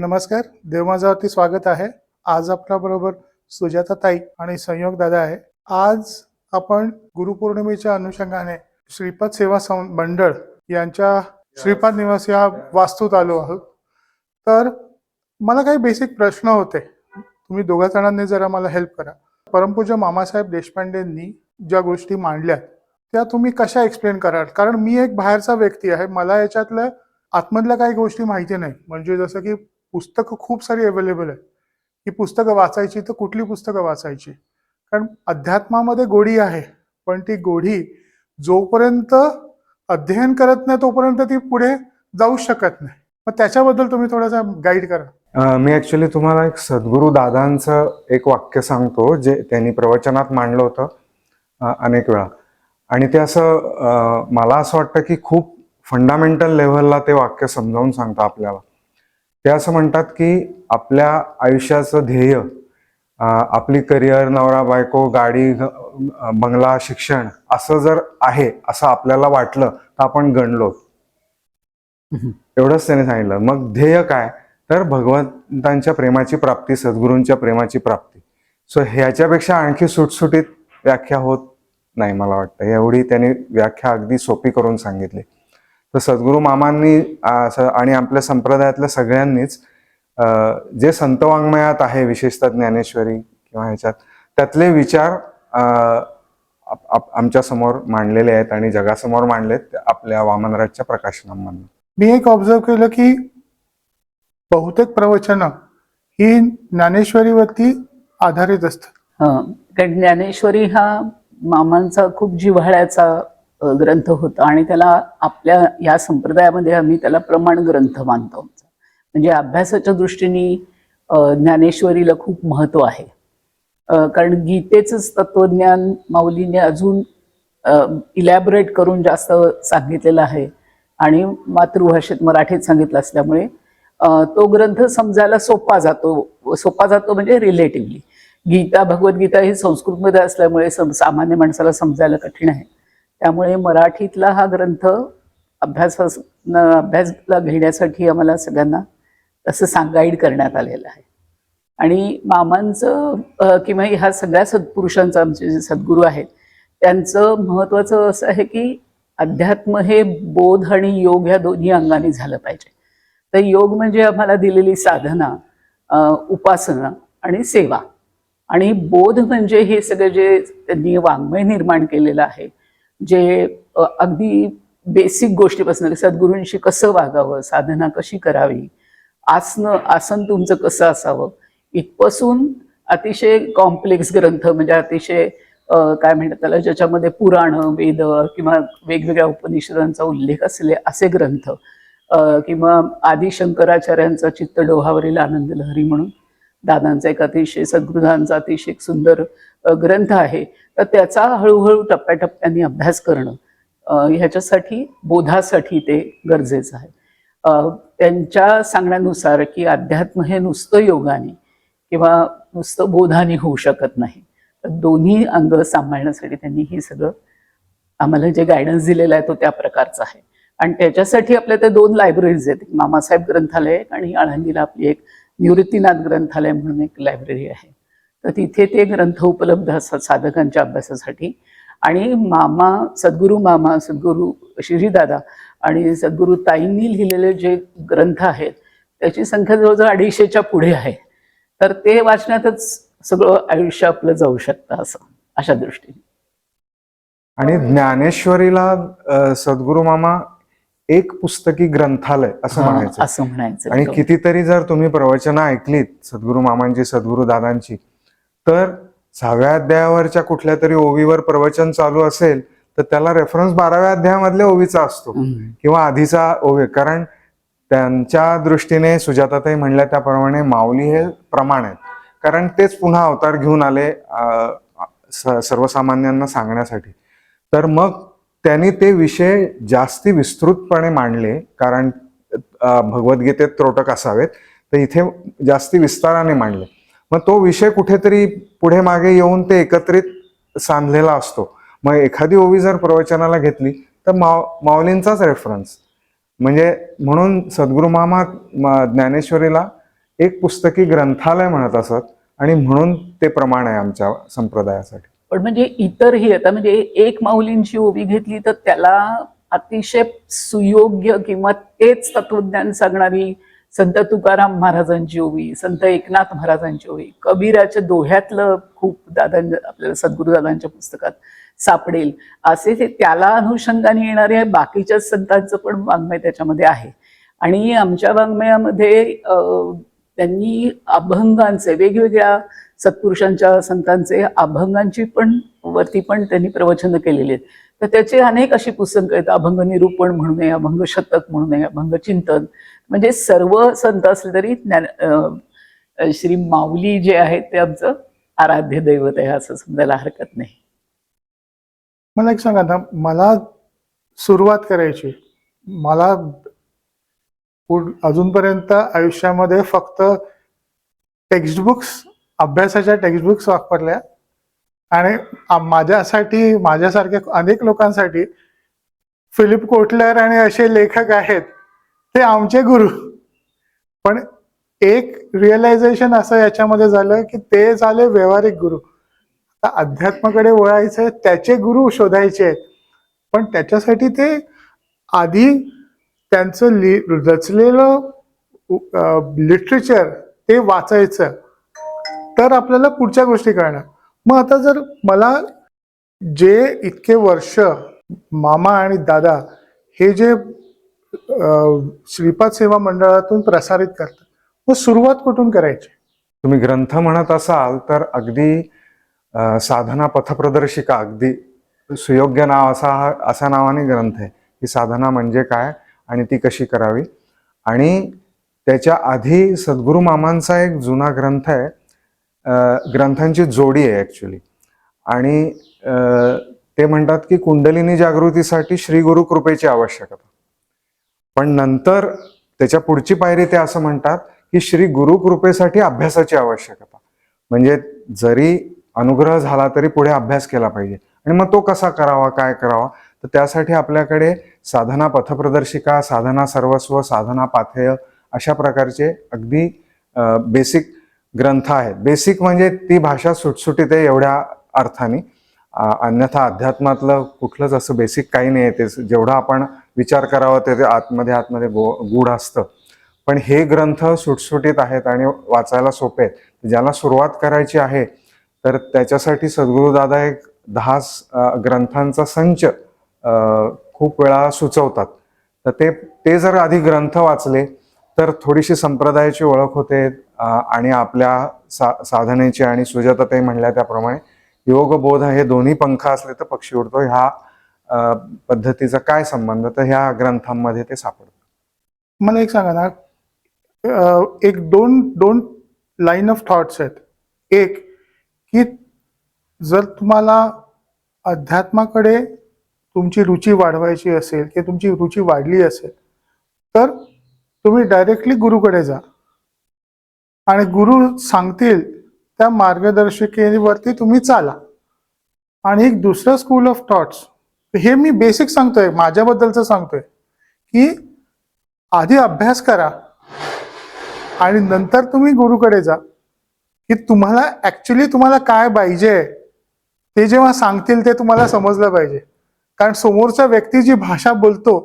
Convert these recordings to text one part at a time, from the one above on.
नमस्कार देवमाजावरती स्वागत आहे. आज आपल्याबरोबर सुजाता ताई आणि संयोग दादा आहे. आज आपण गुरुपौर्णिमेच्या अनुषंगाने श्रीपाद सेवा सं मंडळ यांच्या श्रीपाद निवास या वास्तूत आलो आहोत. तर मला काही बेसिक प्रश्न होते. तुम्ही दोघा जणांनी जरा मला हेल्प करा. परमपूज्य मामासाहेब देशपांडेंनी ज्या गोष्टी मांडल्यात त्या तुम्ही कशा एक्सप्लेन कराल? कारण मी एक बाहेरचा व्यक्ती आहे. मला याच्यातल्या आतमधल्या काही गोष्टी माहिती नाही. म्हणजे जसं की पुस्तकं खूप सारी अवेलेबल आहेत. ही पुस्तकं वाचायची तर कुठली पुस्तकं वाचायची? कारण अध्यात्मामध्ये गोडी आहे पण ती गोडी जोपर्यंत अध्ययन करत नाही तोपर्यंत ती पुढे जाऊ शकत नाही. मग त्याच्याबद्दल तुम्ही थोडासा गाईड करा. मी ऍक्च्युली तुम्हाला एक सद्गुरू दादांचं एक वाक्य सांगतो जे त्यांनी प्रवचनात मांडलं होतं अनेक वेळा. आणि ते असं मला असं वाटतं की खूप फंडामेंटल लेव्हलला ते वाक्य समजावून सांगतं आपल्याला. ते असं म्हणतात की आपल्या आयुष्याचं ध्येय आपली करिअर नवरा बायको गाडी बंगला शिक्षण असं जर आहे असं आपल्याला वाटलं तर आपण गणलो. एवढंच त्याने सांगितलं. मग ध्येय काय? तर भगवंतांच्या प्रेमाची प्राप्ती सद्गुरूंच्या प्रेमाची प्राप्ती. सो ह्याच्यापेक्षा आणखी सुटसुटीत व्याख्या होत नाही मला वाटतं. एवढी त्यांनी व्याख्या अगदी सोपी करून सांगितली. तर सद्गुरू मामांनी आणि आपल्या संप्रदायातल्या सगळ्यांनीच जे संत वाङ्मयात आहे विशेषतः ज्ञानेश्वरी किंवा ह्याच्यात त्यातले विचार आमच्यासमोर मांडलेले आहेत आणि जगासमोर मांडलेत आपल्या वामनराजच्या प्रकाशनांमधून मी एक ऑब्झर्व केलं की बहुतेक प्रवचनं ही ज्ञानेश्वरीवरती आधारित असतात हं. कारण ज्ञानेश्वरी हा मामांचा खूप जिव्हाळ्याचा ग्रंथ होता आणि त्याला आपल्या या संप्रदायामध्ये आम्ही त्याला प्रमाण ग्रंथ मानतो म्हणजे अभ्यासाच्या दृष्टीने ज्ञानेश्वरीला खूप महत्त्व आहे. कारण गीतेचंच तत्वज्ञान माऊलीने अजून इलॅबरेट करून जास्त सांगितलेलं आहे. आणि मातृभाषेत मराठीत सांगितलं असल्यामुळे तो ग्रंथ समजायला सोपा जातो सोपा जातो म्हणजे रिलेटिव्हली गीता भगवद्गीता ही संस्कृतमध्ये असल्यामुळे सामान्य माणसाला समजायला कठीण आहे. त्यामुळे मराठीतला हा ग्रंथ अभ्यासास अभ्यासला घेण्यासाठी आम्हाला सगळ्यांना तसं सांग गाईड करण्यात आलेलं आहे. आणि मामांचं किंवा ह्या सगळ्या सत्पुरुषांचं आमचे जे सद्गुरू आहेत त्यांचं महत्वाचं असं आहे की अध्यात्म हे बोध आणि योग ह्या दोन्ही अंगाने झालं पाहिजे. तर योग म्हणजे आम्हाला दिलेली साधना उपासना आणि सेवा. आणि बोध म्हणजे हे सगळं जे त्यांनी वाङ्मय निर्माण केलेलं आहे जे अगदी बेसिक गोष्टीपासून सद्गुरूंशी कसं वागावं साधना कशी करावी आसन आसन तुमचं कसं असावं इथपासून अतिशय कॉम्प्लेक्स ग्रंथ म्हणजे अतिशय काय म्हणतात त्याला ज्याच्यामध्ये पुराण वेद किंवा वेगवेगळ्या उपनिषदांचा उल्लेख असले असे ग्रंथ किंवा आदि शंकराचार्यांचा चित्तडोहावरील आनंद लहरी म्हणून दादांचा एक अतिशय सद्गृहांचा अतिशय सुंदर ग्रंथ आहे. तर त्याचा हळूहळू टप्प्याटप्प्याने अभ्यास करणं ह्याच्यासाठी बोधासाठी ते गरजेचं आहे. त्यांच्या सांगण्यानुसार की अध्यात्म हे नुसतं योगाने किंवा नुसतं बोधाने होऊ शकत नाही. तर दोन्ही अंग सांभाळण्यासाठी त्यांनी हे सगळं आम्हाला जे गायडन्स दिलेलं आहे तो त्या प्रकारचा आहे. आणि त्याच्यासाठी आपल्या त्या दोन लायब्ररीज आहेत. मामासाहेब ग्रंथालय आणि आळंदीला आपली एक निवृत्तीनाथ ग्रंथालय म्हणून एक लायब्ररी आहे. तर तिथे ते ग्रंथ उपलब्ध असतात साधकांच्या अभ्यासासाठी. आणि मामा सद्गुरू मामा सद्गुरू श्रीदादा आणि सद्गुरू ताईंनी लिहिलेले जे ग्रंथ आहेत त्याची संख्या जवळजवळ अडीचशेच्या पुढे आहे. तर ते वाचण्यातच सगळं आयुष्य आपलं जाऊ शकतं असं अशा दृष्टीने. आणि ज्ञानेश्वरीला सद्गुरु सद्गुरू मामा एक पुस्तकी ग्रंथालय असं हा, म्हणायचं. असं म्हणायचं. आणि कितीतरी जर तुम्ही प्रवचनं ऐकलीत सद्गुरू मामांची सद्गुरू दादांची तर सहाव्या अध्यायावरच्या कुठल्या तरी ओवीवर प्रवचन चालू असेल तर त्याला रेफरन्स बाराव्या अध्यायामधल्या ओवीचा असतो. किंवा आधीचा ओवी. कारण त्यांच्या दृष्टीने सुजाताताई म्हणल्या त्याप्रमाणे माऊली हे प्रमाण आहेत. कारण तेच पुन्हा अवतार घेऊन आले सर्वसामान्यांना सांगण्यासाठी. तर मग त्यांनी ते विषय जास्ती विस्तृतपणे मांडले कारण भगवद्गीतेत त्रोटक असावेत तर इथे जास्ती विस्ताराने मांडले. मग तो विषय कुठेतरी पुढे मागे येऊन ते एकत्रित सांधलेला असतो. मग एखादी ओवी जर प्रवचनाला घेतली तर माव माऊलींचाच रेफरन्स म्हणजे म्हणून सद्गुरू मामा ज्ञानेश्वरीला एक पुस्तकी ग्रंथालय म्हणत असत आणि म्हणून ते प्रमाण आहे आमच्या संप्रदायासाठी. पण म्हणजे इतरही आता म्हणजे एक माऊलींची ओवी घेतली तर त्याला अतिशय सुयोग्य किंवा तेच तत्वज्ञान सांगणारी संत तुकाराम महाराजांची ओवी संत एकनाथ महाराजांची ओवी. कबीराच्या दोह्यातलं खूप दादा आपल्याला सद्गुरुदादांच्या पुस्तकात सापडेल. असे ते त्याला अनुषंगाने येणाऱ्या बाकीच्या संतांचं पण वाङ्मय त्याच्यामध्ये आहे. आणि आमच्या वाङ्मयामध्ये अं, त्यांनी अभंगांचे वेगवेगळ्या सत्पुरुषांच्या संतांचे अभंगांची पण वरती पण त्यांनी प्रवचन केलेली आहेत. तर त्याचे अनेक अशी पुस्तकं आहेत अभंग निरूपण म्हणू नये अभंग शतक म्हणू नये अभंग चिंतन. म्हणजे सर्व संत असले तरी ज्ञान अं, श्री माऊली जे आहेत ते आमचं आराध्य दैवत आहे असं समजायला हरकत नाही. मला एक सांगा ना मला सुरुवात करायची मला अजूनपर्यंत आयुष्यामध्ये फक्त टेक्स्टबुक्स अभ्यासाच्या टेक्स्टबुक्स वापरल्या. आणि माझ्यासाठी माझ्यासारख्या अनेक लोकांसाठी फिलिप कोटलर आणि असे लेखक आहेत ते आमचे गुरु. पण एक रिअलायझेशन असं याच्यामध्ये झालं की ते झाले व्यवहारिक गुरु. आता अध्यात्माकडे वळायचं त्याचे गुरु शोधायचे आहेत. पण त्याच्यासाठी ते आधी त्यांचं लि रचलेलं लिटरेचर ते वाचायचं. तर आपल्याला पुढच्या गोष्टी कळणार. मग आता जर मला जे इतके वर्ष मामा आणि दादा हे जे श्रीपाद सेवा मंडळातून प्रसारित करतात मग सुरुवात कुठून करायची? तुम्ही ग्रंथ म्हणत असाल तर अगदी साधना पथप्रदर्शिका अगदी सुयोग्य नाव असा हा असा नावाने ग्रंथ आहे. की साधना म्हणजे काय? आणि ती कशी करावी? आणि त्याच्या आधी सद्गुरू मामांचा एक जुना ग्रंथ आहे. ग्रंथांची जोडी आहे ॲक्च्युली आणि ते म्हणतात की कुंडलिनी जागृतीसाठी श्री गुरु कृपेची आवश्यकता. पण नंतर त्याच्या पुढची पायरी ते असं म्हणतात की श्री गुरु कृपेसाठी अभ्यासाची आवश्यकता. म्हणजे जरी अनुग्रह झाला तरी पुढे अभ्यास केला पाहिजे. आणि मग तो कसा करावा काय करावा? तर त्यासाठी आपल्याकडे साधना पथप्रदर्शिका साधना सर्वस्व साधना पाथेय अशा प्रकारचे अगदी बेसिक ग्रंथ आहेत. बेसिक म्हणजे ती भाषा सुटसुटीत आहे एवढ्या अर्थाने. अन्यथा अध्यात्मातलं कुठलंच असं बेसिक काही नाही आहे. ते जेवढा आपण विचार करावा ते आतमध्ये आतमध्ये गो गूढ असतं. पण हे ग्रंथ सुटसुटीत आहेत आणि वाचायला सोपे आहेत. ज्याला सुरुवात करायची आहे तर त्याच्यासाठी सद्गुरुदादा एक दहा ग्रंथांचा संच खूप वेळा सुचवतात. तर ते ते जर आधी ग्रंथ वाचले तर थोडीशी संप्रदायाची ओळख होते आणि आपल्या सा साधनेची आणि सुजाताताई म्हणल्या त्याप्रमाणे. योगबोध हे दोन्ही पंख असले तर पक्षी उडतो. ह्या पद्धतीचा काय संबंध? तर ह्या ग्रंथांमध्ये ते सापडतं. मला एक सांगा ना. एक दोन दोन लाईन ऑफ थॉट्स आहेत. एक की जर तुम्हाला अध्यात्माकडे तुमची रुची वाढवायची असेल किंवा तुमची रुची वाढली असेल तर तुम्ही डायरेक्टली गुरुकडे जा. आणि गुरु सांगतील त्या मार्गदर्शिकेवरती तुम्ही चाला. आणि एक दुसरं स्कूल ऑफ थॉट्स हे मी बेसिक सांगतोय माझ्याबद्दलचं सांगतोय की आधी अभ्यास करा आणि नंतर तुम्ही गुरुकडे जा की तुम्हाला ॲक्च्युली तुम्हाला काय पाहिजे ते जेव्हा सांगतील ते तुम्हाला समजलं पाहिजे. कारण समोरचा व्यक्ती जी भाषा बोलतो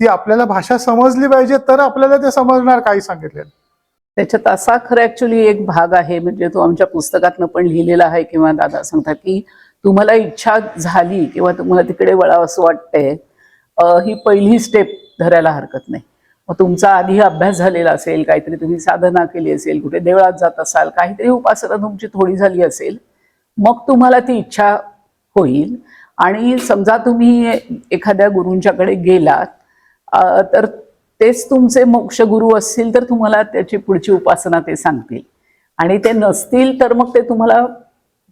ती आपल्याला भाषा समजली पाहिजे तर आपल्याला ते समजणार काही सांगितलेलं. त्याच्यात असा खरं ऍक्च्युली एक भाग आहे म्हणजे तो आमच्या पुस्तकातनं पण लिहिलेला आहे किंवा दादा सांगतात की तुम्हाला इच्छा झाली किंवा तुम्हाला तिकडे वळावं असं वाटतंय ही पहिली स्टेप धरायला हरकत नाही. मग तुमचा आधी अभ्यास झालेला असेल काहीतरी तुम्ही साधना केली असेल कुठे देवळात जात असाल काहीतरी उपासना तुमची थोडी झाली असेल मग तुम्हाला ती इच्छा होईल. आणि समजा तुम्ही एखाद्या गुरूंच्याकडे गेलात तर तेच तुमचे मोक्ष गुरु असतील तर तुम्हाला त्याची पुढची उपासना ते सांगतील. आणि ते नसतील तर मग ते तुम्हाला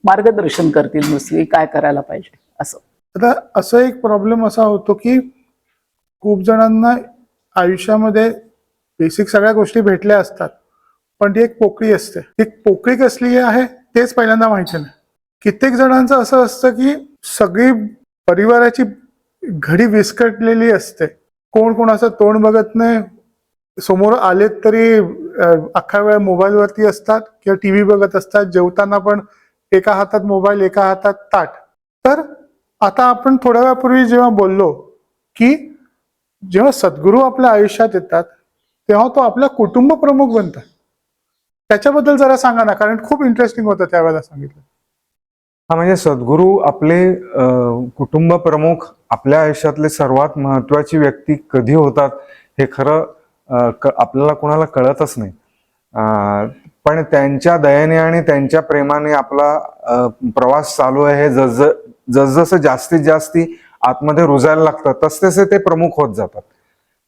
मार्गदर्शन करतील नुसती काय करायला पाहिजे असं. आता असं एक प्रॉब्लेम असा होतो की खूप जणांना आयुष्यामध्ये बेसिक सगळ्या गोष्टी भेटल्या असतात पण ती एक पोकळी असते. ती पोकळी कसली आहे तेच पहिल्यांदा माहिती नाही. कित्येक जणांचं असं असतं की सगळी परिवाराची घडी विस्कटलेली असते. कोण कोणाचं तोंड बघत नाही. समोर आलेत तरी अख्खा वेळ मोबाईलवरती असतात किंवा टी व्ही बघत असतात. जेवताना पण एका हातात मोबाईल एका हातात ताट. तर आता आपण थोड्या वेळापूर्वी जेव्हा बोललो की जेव्हा सद्गुरू आपल्या आयुष्यात येतात तेव्हा तो आपला कुटुंब प्रमुख बनतात. त्याच्याबद्दल जरा सांगा ना कारण खूप इंटरेस्टिंग होतं त्यावेळेला सांगितलं. हा म्हणजे सद्गुरू आपले कुटुंब प्रमुख आपल्या आयुष्यातले सर्वात महत्वाची व्यक्ती कधी होतात हे खरं आपल्याला कोणाला कळतच नाही. पण त्यांच्या दयेने आणि त्यांच्या प्रेमाने आपला प्रवास चालू आहे. हे जस जसजसं जास्तीत जास्ती आतमध्ये रुजायला लागतं तसतसे ते प्रमुख होत जातात.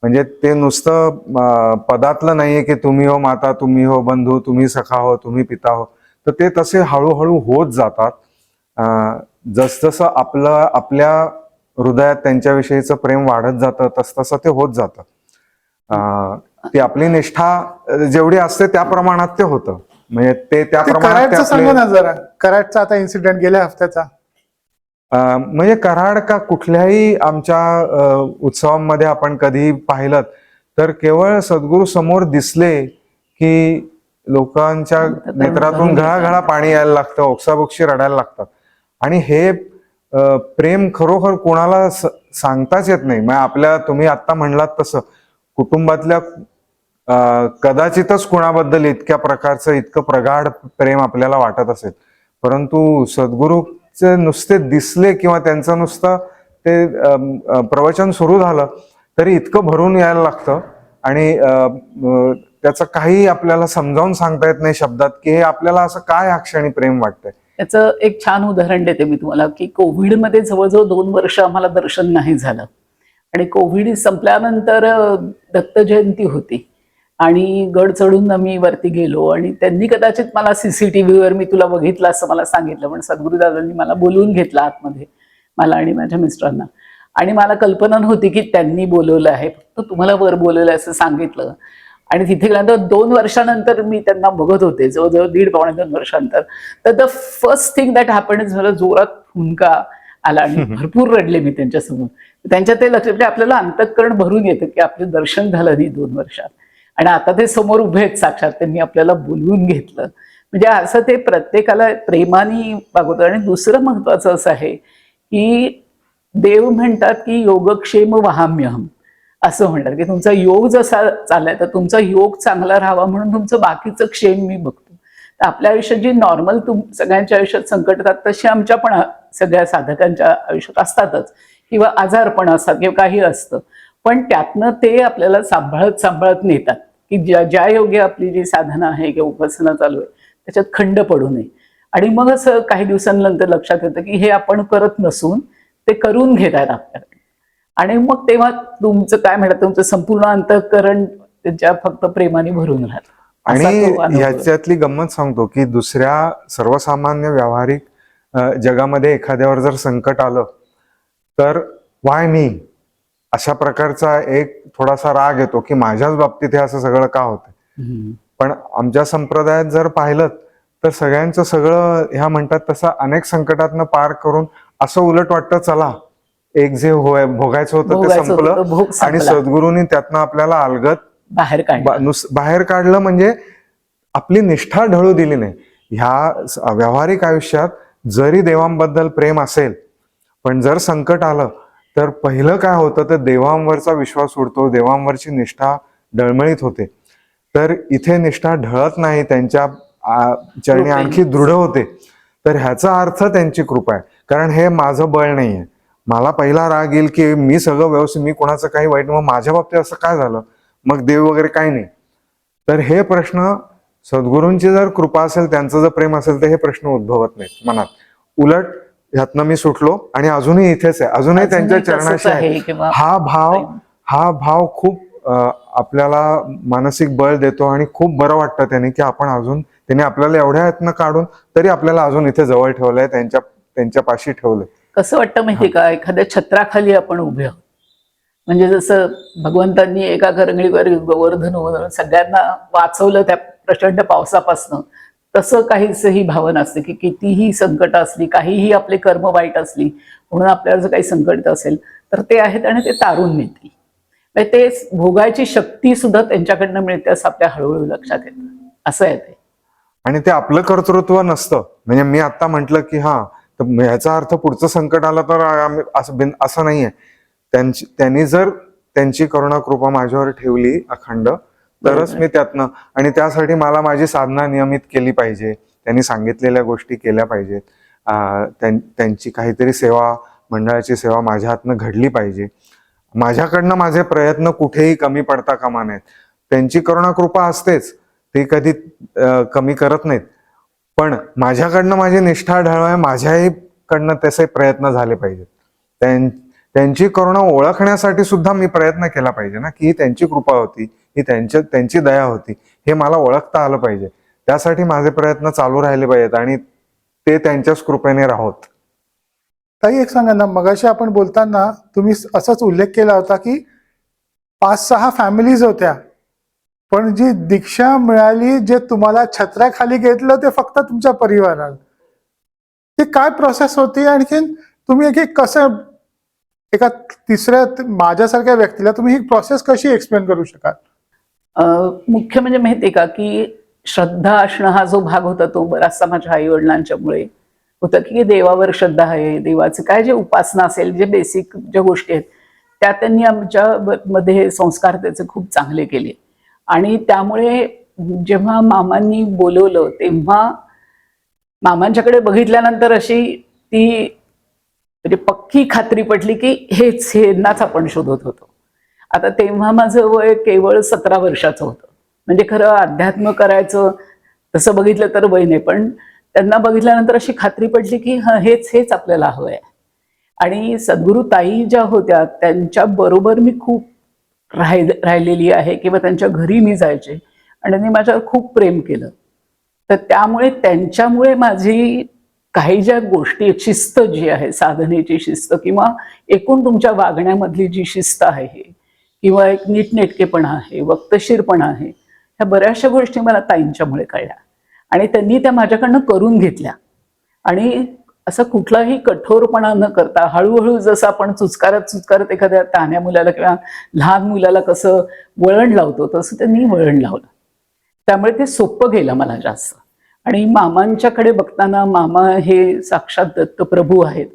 म्हणजे ते नुसतं पदातलं नाहीये की तुम्ही हो माता तुम्ही हो बंधू तुम्ही सखा हो तुम्ही पिता हो. तर ते तसे हळूहळू होत जातात. जसजसं आपलं आपल्या हृदयात त्यांच्याविषयीचं प्रेम वाढत जातं तसतसं ते होत जातं. ती आपली निष्ठा जेवढी असते त्या प्रमाणात ते होतं. म्हणजे ते त्या प्रमाणात सांगा ना जरा. कराडचा आता इन्सिडेंट गेल्या हफ्त्याचा. म्हणजे कराड का कुठल्याही आमच्या उत्सवांमध्ये आपण कधी पाहिलं तर केवळ सद्गुरू समोर दिसले की लोकांच्या नेत्रातून घळाघळा. पाणी यायला लागतं ओक्साबोक्षी रडायला लागतात. आणि हे प्रेम खरोखर कोणाला सांगताच येत नाही. मग आपल्या तुम्ही आता म्हणलात तसं. कुटुंबातल्या कदाचितच कुणाबद्दल इतक्या प्रकारचं इतकं प्रगाढ प्रेम आपल्याला वाटत असेल. परंतु सद्गुरूचे नुसते दिसले किंवा त्यांचं नुसतं ते प्रवचन सुरू झालं तरी इतकं भरून यायला लागतं. आणि त्याचं काही आपल्याला समजावून सांगता येत नाही शब्दात की हे आपल्याला असं काय ह्या क्षणी प्रेम वाटतंय? याचं एक छान उदाहरण देते मी तुम्हाला की कोविडमध्ये जवळजवळ दोन वर्ष आम्हाला दर्शन नाही झालं. आणि कोविड संपल्यानंतर दत्त जयंती होती. आणि गड चढून आम्ही वरती गेलो आणि त्यांनी कदाचित मला सीसीटीव्हीवर मी तुला बघितलं असं मला सांगितलं पण सद्गुरुदादांनी मला बोलवून घेतलं आतमध्ये मला आणि माझ्या मिस्टरांना. आणि मला कल्पना नव्हती की त्यांनी बोलवलं आहे फक्त तुम्हाला वर बोलवलं असं सांगितलं. आणि तिथे गेल्यानंतर दोन वर्षानंतर मी त्यांना बघत होते जवळजवळ दीड पावणे दोन वर्षानंतर. तर the first thing that happen is मला जोरात हुंका आला आणि भरपूर रडले मी त्यांच्यासमोर. त्यांच्या ते लक्ष म्हणजे आपल्याला अंतःकरण भरून येतं की आपलं दर्शन झालं नाही दोन वर्षात. आणि आता ते समोर उभे आहेत साक्षात त्यांनी आपल्याला बोलवून घेतलं. म्हणजे असं ते प्रत्येकाला प्रेमाने वागवतं आणि दुसरं महत्वाचं असं आहे की देव म्हणतात की योगक्षेम वहाम्यहम. असं म्हणतात की तुमचा योग जसा चाललाय तर तुमचा योग चांगला राहावा म्हणून तुमचं बाकीचं क्षेम मी बघतो. तर आपल्या आयुष्यात जी नॉर्मल तुम सगळ्यांच्या आयुष्यात संकट येतात तशी आमच्या पण सगळ्या साधकांच्या आयुष्यात असतातच. किंवा आजारपण असतात किंवा काही असतं. पण त्यातनं ते आपल्याला सांभाळत सांभाळत नेतात. की ज्या ज्या योग्य आपली जी साधना आहे किंवा उपासना चालू आहे त्याच्यात खंड पडू नये. आणि मग असं काही दिवसांनंतर लक्षात येतं की हे आपण करत नसून ते करून घेत आहेत आपल्याला. आणि मग तेव्हा तुमचं काय म्हणतात तुमचं संपूर्ण अंतःकरण त्याच्या फक्त प्रेमाने भरून राहतं आणि. ह्याच्यातली गंमत सांगतो की दुसऱ्या सर्वसामान्य व्यावहारिक जगामध्ये एखाद्यावर जर संकट आलं तर वाय मी अशा प्रकारचा एक थोडासा राग येतो की माझ्याच बाबतीत हे असं सगळं का होतं. पण आमच्या संप्रदायात जर पाहिलं तर सगळ्यांचं सगळं ह्या म्हणतात तसं अनेक संकटातनं पार करून असं उलट वाटतं चला एक जे होय भोगायचं होतं ते संपलं. आणि. सद्गुरूंनी त्यातनं आपल्याला अलगत बाहेर काढ बा- नुस- बाहेर काढलं म्हणजे आपली निष्ठा ढळू दिली नाही. ह्या व्यावहारिक आयुष्यात जरी देवांबद्दल प्रेम असेल पण जर संकट आलं तर पहिलं काय होतं तर देवांवरचा विश्वास उडतो देवांवरची निष्ठा डळमळीत होते. तर इथे निष्ठा ढळत नाही त्यांच्या चरणी. आणखी दृढ होते. तर ह्याचा अर्थ त्यांची कृपा आहे. कारण हे माझं बळ नाहीये. मला पहिला राग येईल की मी सगळं व्यवस्थित मी कोणाचं काही वाईट मग माझ्या बाबतीत असं काय झालं? मग देव वगैरे काही नाही. तर हे प्रश्न सद्गुरूंची जर कृपा असेल त्यांचं जर प्रेम असेल तर हे प्रश्न उद्भवत नाहीत मनात. उलट ह्यातनं मी सुटलो आणि अजूनही इथेच आहे. अजूनही त्यांच्या चरणाशी आहे. हा भाव हा भाव खूप आपल्याला मानसिक बळ देतो आणि खूप बरं वाटतं त्याने की आपण अजून त्याने आपल्याला एवढ्या यातनं काढून तरी आपल्याला अजून इथे जवळ ठेवलंय त्यांच्या त्यांच्या पाशी ठेवलंय. कसं वाटतं माहितीये का? एखाद्या छत्राखाली आपण उभे आहोत. म्हणजे जसं भगवंतांनी एका करंगळीवर गोवर्धन वगैरे सगळ्यांना वाचवलं त्या प्रचंड पावसापासनं तसं काहीच ही भावना असते की कितीही संकट असली काहीही आपले कर्म वाईट असली म्हणून आपल्याला जर काही संकट असेल तर ते आहेत आणि ते तारून नेतील. म्हणजे ते भोगायची शक्ती सुद्धा त्यांच्याकडनं मिळते असं आपल्या हळूहळू लक्षात येतं. असं आहे ते. आणि ते आपलं कर्तृत्व नसतं. म्हणजे मी आता म्हंटल की हा तर याचा अर्थ पुढचं संकट आलं तर आम्ही असं बिन असं नाहीये. त्यांची त्यांनी जर त्यांची करुणा कृपा माझ्यावर ठेवली अखंड तरच. मी त्यातनं आणि त्यासाठी मला माझी साधना नियमित केली पाहिजे. त्यांनी सांगितलेल्या गोष्टी केल्या पाहिजेत. त्यांची काहीतरी सेवा मंडळाची सेवा माझ्या हातनं घडली पाहिजे. माझ्याकडनं माझे प्रयत्न कुठेही कमी पडता कामा नयेत. त्यांची करुणा कृपा असतेच. ते कधी कमी करत नाहीत. पण माझ्याकडनं माझी निष्ठा ढळवाय माझ्याही कडनं तसे प्रयत्न झाले पाहिजेत. त्यां- त्यांची करुणा ओळखण्यासाठी सुद्धा मी प्रयत्न केला पाहिजे ना की ही त्यांची कृपा होती ही त्यांच्या त्यांची दया होती हे मला ओळखता आलं पाहिजे. त्यासाठी माझे प्रयत्न चालू राहिले पाहिजेत आणि ते त्यांच्याच कृपेने राहोत. ताई एक सांगा ना मगाशी आपण बोलताना तुम्ही असाच उल्लेख केला होता की पाच सहा फॅमिलीज होत्या. पण जी दीक्षा मिळाली जे तुम्हाला छत्राखाली घेतलं ते फक्त तुमच्या परिवाराला. ते काय प्रोसेस होती? आणखीन तुम्ही एक कसं एका तिसऱ्या माझ्यासारख्या व्यक्तीला तुम्ही ही प्रोसेस कशी एक्सप्लेन करू शकाल? मुख्य म्हणजे माहिती का की श्रद्धा असणं हा जो भाग होता तो बराचसा माझ्या आई वडिलांच्यामुळे होतं की देवावर श्रद्धा आहे देवाचं काय जे उपासना असेल जे बेसिक ज्या गोष्टी आहेत त्या त्यांनी आमच्या मध्ये संस्कार त्याचे खूप चांगले केले. आणि त्यामुळे जेव्हा मामांनी बोलवलं तेव्हा मामांच्याकडे बघितल्यानंतर अशी ती म्हणजे पक्की खात्री पटली की हेच हेनाच आपण शोधत होतो. आता तेव्हा माझं वय केवळ सतरा वर्षाचं होतं. म्हणजे खरं अध्यात्म करायचं तसं बघितलं तर वय नाही पण त्यांना बघितल्यानंतर अशी खात्री पडली की हं हेच हेच आपल्याला हवं आहे आणि सद्गुरू ताई ज्या होत्या त्यांच्या बरोबर मी खूप राहि राहिलेली आहे किंवा त्यांच्या घरी मी जायचे. आणि त्यांनी माझ्यावर खूप प्रेम केलं. तर त्यामुळे त्यांच्यामुळे माझी काही ज्या गोष्टी शिस्त जी आहे साधनेची शिस्त किंवा एकूण तुमच्या वागण्यामधली जी शिस्त आहे किंवा एक नीटनेटकेपणा आहे वक्तशीरपणा आहे ह्या बऱ्याचशा गोष्टी मला ताईंच्यामुळे कळल्या. आणि त्यांनी त्या माझ्याकडनं करून घेतल्या. आणि असं कुठलाही कठोरपणा न करता हळूहळू जसं आपण चुचकारत चुचकारत एखाद्या तान्या मुलाला किंवा लहान मुलाला कसं वळण लावतो तसं त्यांनी वळण लावलं. त्यामुळे ते सोपं गेलं मला जास्त. आणि मामांच्याकडे बघताना मामा हे साक्षात दत्तप्रभू आहेत.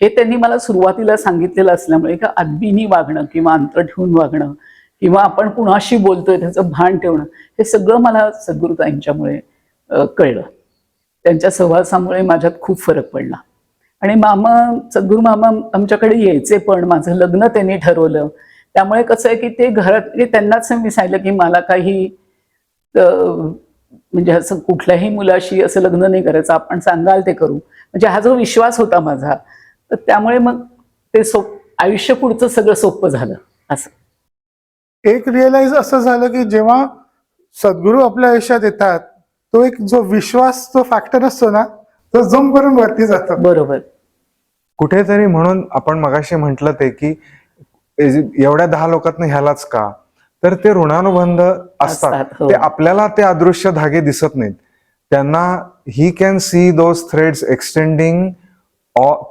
हे त्यांनी मला सुरुवातीला सांगितलेलं असल्यामुळे का आदबीनी वागणं किंवा अंतर ठेवून वागणं किंवा आपण कुणाशी बोलतोय त्याचं भान ठेवणं हे सगळं मला सद्गुरुताईंच्यामुळे कळलं. त्यांच्या सहवासामुळे माझ्यात खूप फरक पडला. आणि मामा सद्गुरू मामा आमच्याकडे यायचे पण माझं लग्न त्यांनी ठरवलं. त्यामुळे कसं आहे की ते घरात म्हणजे त्यांनाच मी सांगितलं की मला काही म्हणजे असं कुठल्याही मुलाशी असं लग्न नाही करायचं आपण सांगाल ते करू. म्हणजे हा जो विश्वास होता माझा तर त्यामुळे मग ते सोप आयुष्य पुढचं सगळं सोपं झालं असं. एक रिअलाइज असं झालं की जेव्हा सद्गुरू आपल्या आयुष्यात येतात तो एक जो विश्वास जो फॅक्टर असतो ना तो जम करून वरती जातो. बरोबर. कुठेतरी म्हणून आपण मगाशी म्हटलं ते की एवढ्या दहा लोकांना ह्यालाच का? तर ते ऋणानुबंध असतात. हो. ते आपल्याला ते अदृश्य धागे दिसत नाहीत. त्यांना he can see those threads extending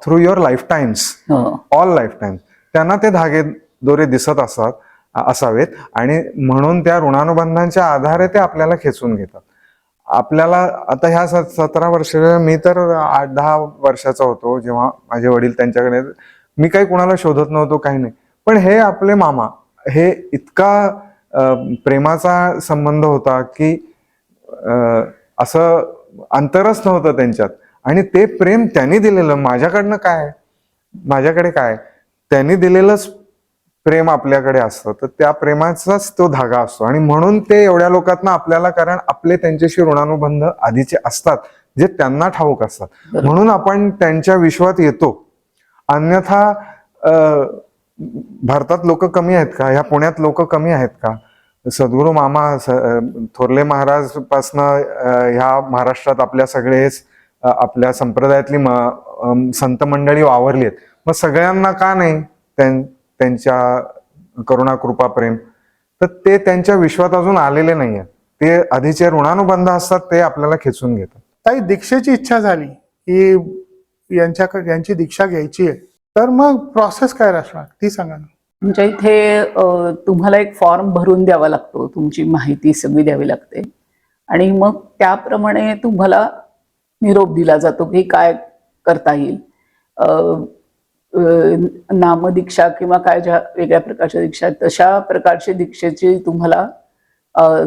through your lifetimes all lifetime त्यांना ते धागे दोरे दिसत असतात असावेत आणि म्हणून त्या ऋणानुबंधांच्या आधारे ते आपल्याला खेचून घेतात. आपल्याला आता ह्या सत सतरा वर्ष मी तर आठ दहा वर्षाचा होतो जेव्हा माझे वडील त्यांच्याकडे मी काही कुणाला शोधत नव्हतो काही नाही. पण हे आपले मामा हे इतका प्रेमाचा संबंध होता की असं अंतरच नव्हतं त्यांच्यात. आणि ते प्रेम त्यांनी दिलेलं माझ्याकडनं काय माझ्याकडे काय त्यांनी दिलेलंच प्रेम आपल्याकडे असतं तर त्या प्रेमाचाच तो धागा असतो. आणि म्हणून ते एवढ्या लोकांना आपल्याला कारण आपले त्यांच्याशी ऋणानुबंध आधीचे असतात जे त्यांना ठाऊक असतात. म्हणून आपण त्यांच्या विश्वात येतो. अन्यथा भारतात लोक कमी आहेत का? ह्या पुण्यात लोक कमी आहेत का? सद्गुरू मामा थोरले महाराज पासनं ह्या महाराष्ट्रात आपल्या सगळेच आपल्या संप्रदायातली संत मंडळी वावरली आहेत. मग सगळ्यांना का नाही? त्यां- त्यांच्या करुणा कृपा प्रेम तर ते त्यांच्या विश्वात अजून आलेले नाही आहेत ते आधीचे ऋणानुबंध असतात ते आपल्याला खेचून घेतात. काही दीक्षेची इच्छा झाली की यांच्याकडे यांची दीक्षा घ्यायची आहे. तर मग प्रोसेस काय असणार ती सांगा ना. तुमच्या इथे तुम्हाला एक फॉर्म भरून द्यावा लागतो. तुमची माहिती सगळी द्यावी लागते. आणि मग त्याप्रमाणे तुम्हाला निरोप दिला जातो की काय करता येईल. नामदीक्षा किंवा काय ज्या वेगळ्या प्रकारच्या दीक्षा आहेत, तशा प्रकारची दीक्षेची तुम्हाला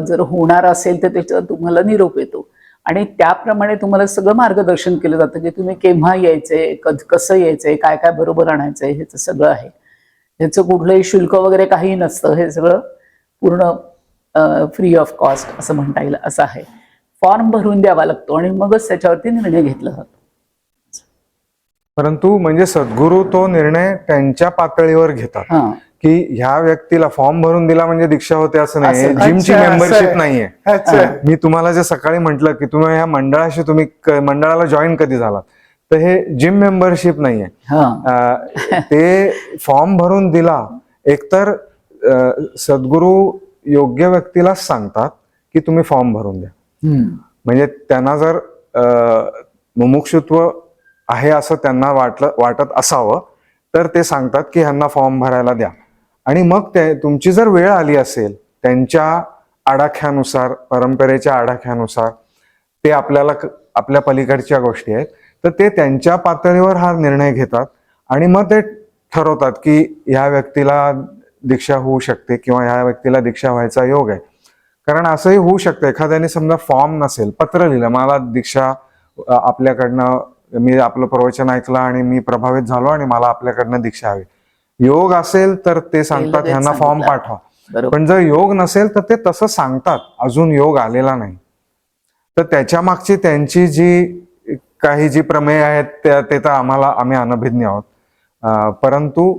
जर होणार असेल तर त्याचा तुम्हाला निरोप येतो. आणि त्याप्रमाणे तुम्हाला सगळं मार्गदर्शन केलं जातं की तुम्ही केव्हा यायचंय कध कसं यायचंय काय काय बरोबर आणायचंय ह्याचं सगळं आहे. ह्याचं कुठलंही शुल्क वगैरे काही नसतं हे सगळं पूर्ण फ्री ऑफ कॉस्ट असं म्हणता येईल असं आहे. फॉर्म भरून द्यावा लागतो आणि मगच त्याच्यावरती निर्णय घेतला जातो. परंतु म्हणजे सद्गुरू तो निर्णय त्यांच्या पातळीवर घेतात. की ह्या व्यक्तीला फॉर्म भरून दिला म्हणजे दीक्षा होते असं नाही जिमची मेंबरशिप. नाहीये. मी तुम्हाला जे सकाळी म्हटलं की तुम्ही ह्या मंडळाशी तुम्ही मंडळाला जॉईन कधी झालात? तर हे जिम मेंबरशिप नाहीये. हा. ते फॉर्म भरून दिला एकतर सद्गुरू योग्य व्यक्तीला सांगतात की तुम्ही फॉर्म भरून द्या. म्हणजे त्यांना जर मुमुक्षुत्व आहे असं त्यांना वाटलं वाटत असावं तर ते सांगतात की ह्यांना फॉर्म भरायला द्या. आणि मग ते तुमची जर वेळ आली असेल त्यांच्या आडाख्यानुसार परंपरेच्या आडाख्यानुसार ते आपल्याला क- आपल्या पलीकडच्या गोष्टी आहेत तर ते त्यांच्या पातळीवर हा निर्णय घेतात आणि मग ते ठरवतात की ह्या व्यक्तीला दीक्षा होऊ शकते किंवा ह्या व्यक्तीला दीक्षा व्हायचा योग आहे. कारण असंही होऊ शकतं एखाद्याने समजा फॉर्म नसेल पत्र लिहिलं मला दीक्षा आपल्याकडनं मी आपलं प्रवचन ऐकलं आणि मी प्रभावित झालो आणि मला आपल्याकडनं दीक्षा हवी. योग असेल तर ते सांगतात ह्यांना फॉर्म. पाठवा. पण जर योग नसेल तर ते तसं सांगतात अजून योग आलेला नाही. तर त्याच्या मागची त्यांची जी काही जी प्रमेय आहेत त्या ते तर आम्हाला आम्ही अनभिज्ञ आहोत. परंतु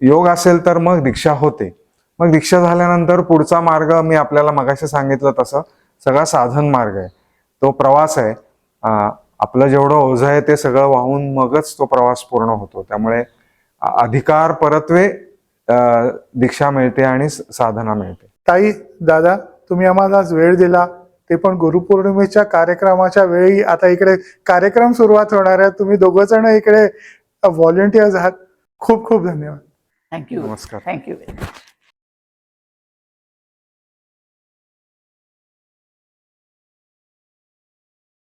योग असेल तर मग दीक्षा होते. मग दीक्षा झाल्यानंतर पुढचा मार्ग मी आपल्याला मगाशी सांगितलं तसं सगळा साधन मार्ग आहे. तो प्रवास आहे. आपलं जेवढं ओझं आहे ते सगळं वाहून मगच तो प्रवास पूर्ण होतो. त्यामुळे अधिकार परत्वे दीक्षा मिळते आणि साधना मिळते. ताई दादा तुम्ही आम्हाला आज वेळ दिला. ते पण गुरुपौर्णिमेच्या कार्यक्रमाच्या वेळी आता इकडे कार्यक्रम सुरुवात होणार आहे. तुम्ही दोघं जण इकडे व्हॉलेंटियर्स आहात. खूप खूप धन्यवाद. थँक्यू नमस्कार. थँक्यू